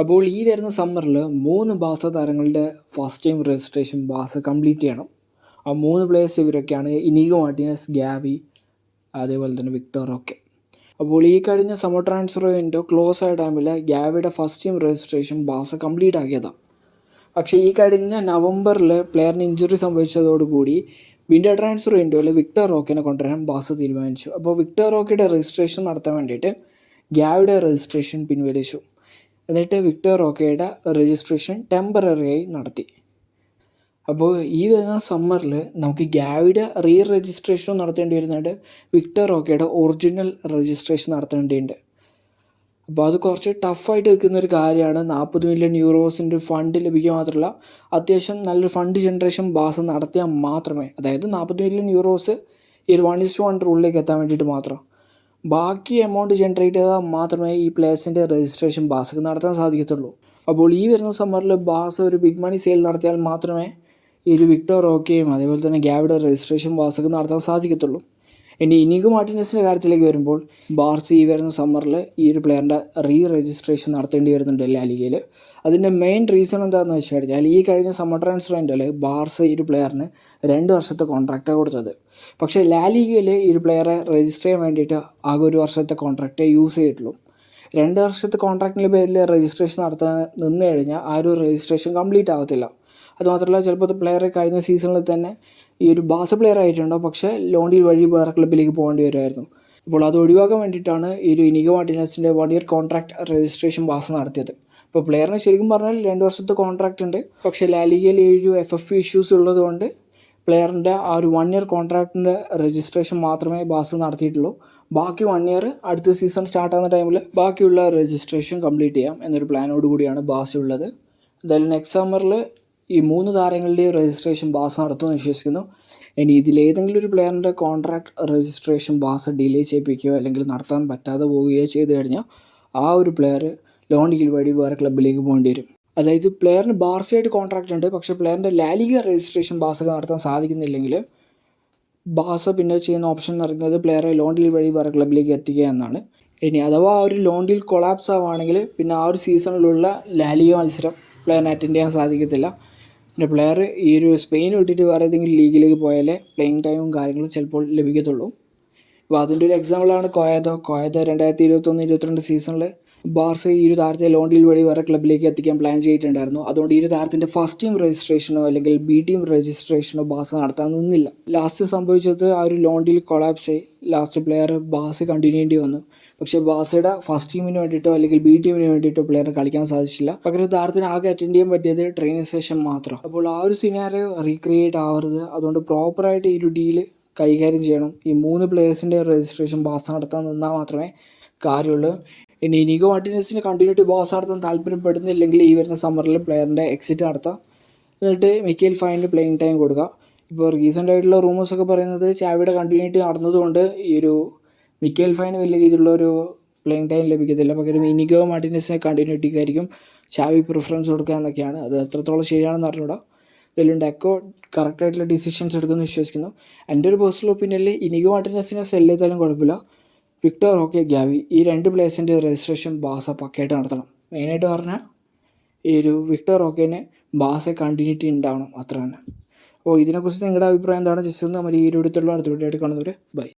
അപ്പോൾ ഈ വരുന്ന സമ്മറിൽ മൂന്ന് ബാസ താരങ്ങളുടെ ഫസ്റ്റ് ടൈം രജിസ്ട്രേഷൻ ബാസ കംപ്ലീറ്റ് ചെയ്യണം. ആ മൂന്ന് പ്ലേയേഴ്സ് ഇവരൊക്കെയാണ് ഇനീഗോ മാർട്ടിനസ് ഗ്യാവി അതേപോലെ തന്നെ വിക്ടർ ഒക്കെ. അപ്പോൾ ഈ കഴിഞ്ഞ സമ്മർ ട്രാൻസ്ഫർ വിൻഡോ ക്ലോസ് ആയ ടൈമിൽ ഗ്യാവിയുടെ ഫസ്റ്റ് ടൈം രജിസ്ട്രേഷൻ ബാസ കംപ്ലീറ്റ് ആക്കിയതാണ് പക്ഷേ ഈ കഴിഞ്ഞ നവംബറിൽ പ്ലെയറിന് ഇഞ്ചുറി സംഭവിച്ചതോടുകൂടി വിൻഡോ ട്രാൻസ്ഫർ വിൻഡോയിൽ വിക്ടർ റോക്കിനെ കൊണ്ടുവരാൻ ബാസ തീരുമാനിച്ചു. അപ്പോൾ വിക്ടർ റോക്കിയുടെ രജിസ്ട്രേഷൻ നടത്താൻ വേണ്ടിയിട്ട് ഗ്യാവിയുടെ രജിസ്ട്രേഷൻ പിൻവലിച്ചു. എന്നിട്ട് വിക്ടർ റോക്കയുടെ രജിസ്ട്രേഷൻ ടെമ്പററിയായി നടത്തി. അപ്പോൾ ഈ വരുന്ന സമ്മറിൽ നമുക്ക് ഗാവിയുടെ റീ രജിസ്ട്രേഷൻ നടത്തേണ്ടി വരുന്നുണ്ട് വിക്ടർ റോക്കയുടെ ഒറിജിനൽ രജിസ്ട്രേഷൻ നടത്തേണ്ടിയുണ്ട് അപ്പോൾ അത് കുറച്ച് ടഫായിട്ട് നിൽക്കുന്ന ഒരു കാര്യമാണ്. നാൽപ്പത് മില്യൺ യൂറോസിന്റെ ഫണ്ട് ലഭിക്കുക മാത്രമല്ല അത്യാവശ്യം നല്ലൊരു ഫണ്ട് ജനറേഷൻ ബാസ് നടത്തിയാൽ മാത്രമേ അതായത് നാൽപ്പത് മില്യൺ യൂറോസ് ഈ ഒരു വൺ ഇസ് ടു വൺ റൂളിലേക്ക് എത്താൻ വേണ്ടിയിട്ട് മാത്രം. ബാക്കി എമൗണ്ട് ജനറേറ്റ് ചെയ്താൽ മാത്രമേ ഈ പ്ലേയേഴ്സിന്റെ രജിസ്ട്രേഷൻ ബാസക്ക് നടത്താൻ സാധിക്കത്തുള്ളൂ. അപ്പോൾ ഈ വരുന്ന സമ്മറിൽ ബാസ ഒരു ബിഗ് മണി സെയിൽ നടത്തിയാൽ മാത്രമേ ഈ ഒരു വിക്ടർ ഓക്കെയും അതേപോലെ തന്നെ ഗ്യാവിയുടെ രജിസ്ട്രേഷൻ ബാസക്ക് നടത്താൻ സാധിക്കത്തുള്ളൂ. ഇനി ഇനിഗോ മാർട്ടിനസിന്റെ കാര്യത്തിലേക്ക് വരുമ്പോൾ ബാർസി ഈ വരുന്ന സമ്മറിൽ ഈ ഒരു പ്ലെയറിന്റെ റീ രജിസ്ട്രേഷൻ നടത്തേണ്ടി വരുന്നുണ്ട് എല്ലാ ലാലിഗയിൽ അതിന്റെ മെയിൻ റീസൺ എന്താണെന്ന് വെച്ച് കഴിഞ്ഞാൽ ഈ കഴിഞ്ഞ സമ്മർ ട്രാൻസ്ഫർ ഉണ്ടല്ലേ ബാർസ ഈ ഒരു പ്ലെയറിന് രണ്ട് വർഷത്തെ കോൺട്രാക്റ്റാണ് കൊടുത്തത്. പക്ഷേ ലാലിഗയിൽ ഈ ഒരു പ്ലെയറെ രജിസ്റ്റർ ചെയ്യാൻ വേണ്ടിയിട്ട് ആകെ ഒരു വർഷത്തെ കോൺട്രാക്റ്റേ യൂസ് ചെയ്തിട്ടുള്ളൂ. രണ്ട് വർഷത്തെ കോൺട്രാക്റ്റിന്റെ പേരിൽ രജിസ്ട്രേഷൻ നടത്താൻ നിന്ന് കഴിഞ്ഞാൽ ആ ഒരു രജിസ്ട്രേഷൻ കംപ്ലീറ്റ് ആകത്തില്ല അതുമാത്രമല്ല ചിലപ്പോൾ പ്ലെയറെ കഴിഞ്ഞ സീസണിൽ തന്നെ ഈ ഒരു ബാസ പ്ലെയർ ആയിട്ടുണ്ടോ? പക്ഷേ ലോൺ ഡീൽ വഴി വേറെ ക്ലബിലേക്ക് പോകേണ്ടി വരുമായിരുന്നു. ഇപ്പോൾ അത് ഒഴിവാക്കാൻ വേണ്ടിയിട്ടാണ് ഈ ഒരു ഇനിഗോ മാർട്ടിനസിന്റെ വൺ ഇയർ കോൺട്രാക്ട് രജിസ്ട്രേഷൻ ബാസ് നടത്തിയത്. ഇപ്പോൾ പ്ലെയറിനെ ശരിക്കും പറഞ്ഞാൽ രണ്ട് വർഷത്തെ കോൺട്രാക്റ്റ് ഉണ്ട്. പക്ഷേ ലാലിഗയിൽ ഈ ഒരു എഫ് എഫ് ഇഷ്യൂസ് ഉള്ളതുകൊണ്ട് പ്ലെയറിന്റെ ആ ഒരു വൺ ഇയർ കോൺട്രാക്റ്റിന്റെ രജിസ്ട്രേഷൻ മാത്രമേ ബാസ് നടത്തിയിട്ടുള്ളൂ. ബാക്കി വൺ ഇയർ അടുത്ത സീസൺ സ്റ്റാർട്ട് ആകുന്ന ടൈമിൽ ബാക്കിയുള്ള രജിസ്ട്രേഷൻ കംപ്ലീറ്റ് ചെയ്യാം എന്നൊരു പ്ലാനോട് കൂടിയാണ് ബാസ് ഉള്ളത്. എന്തായാലും നെക്സ്റ്റ് സമ്മറിൽ ഈ മൂന്ന് താരങ്ങളുടെയും രജിസ്ട്രേഷൻ ബാസ് നടത്തുമെന്ന് വിശ്വസിക്കുന്നു. ഇനി ഇതിലേതെങ്കിലും ഒരു പ്ലെയറിന്റെ കോൺട്രാക്ട് രജിസ്ട്രേഷൻ ബാസ് ഡിലേ ചെയ്യിപ്പിക്കുകയോ അല്ലെങ്കിൽ നടത്താൻ പറ്റാതെ പോവുകയോ ചെയ്തു കഴിഞ്ഞാൽ ആ ഒരു പ്ലെയർ ലോൺ ഡീൽ വഴി വേറെ ക്ലബിലേക്ക് പോകേണ്ടി വരും. അതായത് പ്ലെയറിന് ബാർസയായിട്ട് കോൺട്രാക്റ്റ് ഉണ്ട്. പക്ഷേ പ്ലെയറിന്റെ ലാലിക രജിസ്ട്രേഷൻ ബാസ് നടത്താൻ സാധിക്കുന്നില്ലെങ്കിൽ ബാസ് പിന്നെ ചെയ്യുന്ന ഓപ്ഷൻ എന്ന് പറയുന്നത് പ്ലെയറെ ലോൺ ഡീൽ വഴി വേറെ ക്ലബിലേക്ക് എത്തിക്കുക എന്നാണ്. ഇനി അഥവാ ആ ഒരു ലോൺ ഡീൽ കൊളാപ്സ് ആവുകയാണെങ്കിൽ പിന്നെ ആ ഒരു സീസണിലുള്ള ലാലിക മത്സരം പ്ലെയറിന് അറ്റൻഡ് ചെയ്യാൻ സാധിക്കത്തില്ല. പിന്നെ പ്ലെയർ ഈ ഒരു സ്പെയിൻ വിട്ടിട്ട് വേറെ ഏതെങ്കിലും ലീഗിലേക്ക് പോയാലേ പ്ലേയിങ് ടൈമും കാര്യങ്ങളും ചിലപ്പോൾ ലഭിക്കത്തുള്ളൂ. അപ്പോൾ അതിന്റെ ഒരു എക്സാമ്പിളാണ് കോയതോ കോയതോ രണ്ടായിരത്തി ഇരുപത്തൊന്ന് ഇരുപത്തിരണ്ട് സീസണിൽ ബാർസ ഈ ഒരു താരത്തെ ലോൺ ഡീൽ വഴി വേറെ ക്ലബിലേക്ക് എത്തിക്കാൻ പ്ലാൻ ചെയ്തിട്ടുണ്ടായിരുന്നു. അതുകൊണ്ട് ഈ ഒരു താരത്തിന്റെ ഫസ്റ്റ് ടീം രജിസ്ട്രേഷനോ അല്ലെങ്കിൽ ബി ടീം രജിസ്ട്രേഷനോ ബാർസ് നടത്താൻ നിന്നില്ല. ലാസ്റ്റ് സംഭവിച്ചത് ആ ഒരു ലോൺ ഡീൽ കൊളാപ്സ് ആയി. ലാസ്റ്റ് പ്ലെയർ ബാസ് കണ്ടിന്യൂ ചെയ്യേണ്ടി വന്നു. പക്ഷേ ബാസയുടെ ഫസ്റ്റ് ടീമിന് വേണ്ടിയിട്ടോ അല്ലെങ്കിൽ ബി ടീമിന് വേണ്ടിയിട്ടോ പ്ലെയറിന് കളിക്കാൻ സാധിച്ചില്ല. പകരം താരത്തിന് ആകെ അറ്റൻഡ് ചെയ്യാൻ പറ്റിയത് ട്രെയിനിങ് സെഷൻ മാത്രം. അപ്പോൾ ആ ഒരു സിനാരിയോ റീക്രിയേറ്റ് ആവരുത്. അതുകൊണ്ട് പ്രോപ്പറായിട്ട് ഈ ഒരു ഡീൽ കൈകാര്യം ചെയ്യണം. ഈ മൂന്ന് പ്ലേയേഴ്സിന്റെ രജിസ്ട്രേഷൻ ബാസ് നടത്താൻ നിന്നാൽ മാത്രമേ കാര്യമുള്ളൂ. ഇനി ഇനിഗോ മാർട്ടിനസിന് കണ്ടിന്യൂട്ടി ബാസ് നടത്താൻ താല്പര്യപ്പെടുന്നില്ലെങ്കിൽ ഈ വരുന്ന സമ്മറിൽ പ്ലെയറിന്റെ എക്സിറ്റ് നടത്താം. എന്നിട്ട് മിക്കയിൽ ഫൈനിൽ പ്ലേയിങ് ടൈം കൊടുക്കുക ഇപ്പോൾ റീസെന്റ് ആയിട്ടുള്ള റൂമേഴ്സൊക്കെ പറയുന്നത് ചാവിയുടെ കണ്ടിന്യൂറ്റി നടന്നതുകൊണ്ട് ഈ ഒരു മിക്കേൽ ഫൈന് വലിയ രീതിയിലുള്ള ഒരു പ്ലേയിങ് ടൈം ലഭിക്കത്തില്ല. പകരം ഇനിഗോ മാർട്ടിനസിനെ കണ്ടിന്യൂറ്റിക്കായിരിക്കും ചാവി പ്രിഫറൻസ് കൊടുക്കുക എന്നൊക്കെയാണ്. അത് എത്രത്തോളം ശരിയാണെന്ന് അറിഞ്ഞൂടാ. ഇതിലും ഡെക്കോ കറക്റ്റായിട്ടുള്ള ഡിസിഷൻസ് എടുക്കുമെന്ന് വിശ്വസിക്കുന്നു. എന്റെ ഒരു പേഴ്സണൽ ഒപ്പീനിയനിൽ ഇനിഗോ മാർട്ടിനസിനെ സെൽ ചെയ്താലും കുഴപ്പമില്ല. വിക്ടർ ഓക്കെ ഗ്യാവി ഈ രണ്ട് പ്ലേയേഴ്സിന്റെ രജിസ്ട്രേഷൻ ബാസ പക്കയായിട്ട് നടത്തണം. മെയിനായിട്ട് പറഞ്ഞാൽ ഈ ഒരു വിക്ടർ ഓക്കേനെ ബാസ കണ്ടിന്യൂറ്റി ഉണ്ടാവണം. അത്ര തന്നെ അപ്പോൾ ഇതിനെക്കുറിച്ച് നിങ്ങളുടെ അഭിപ്രായം എന്താണ്? ജസ്റ്റ് ഒന്ന് നമ്മൾ ഈ ഒരു അടുത്തുള്ള അടുത്ത വീഡിയോ ആയിട്ട് കാണുന്നവർ ബൈ.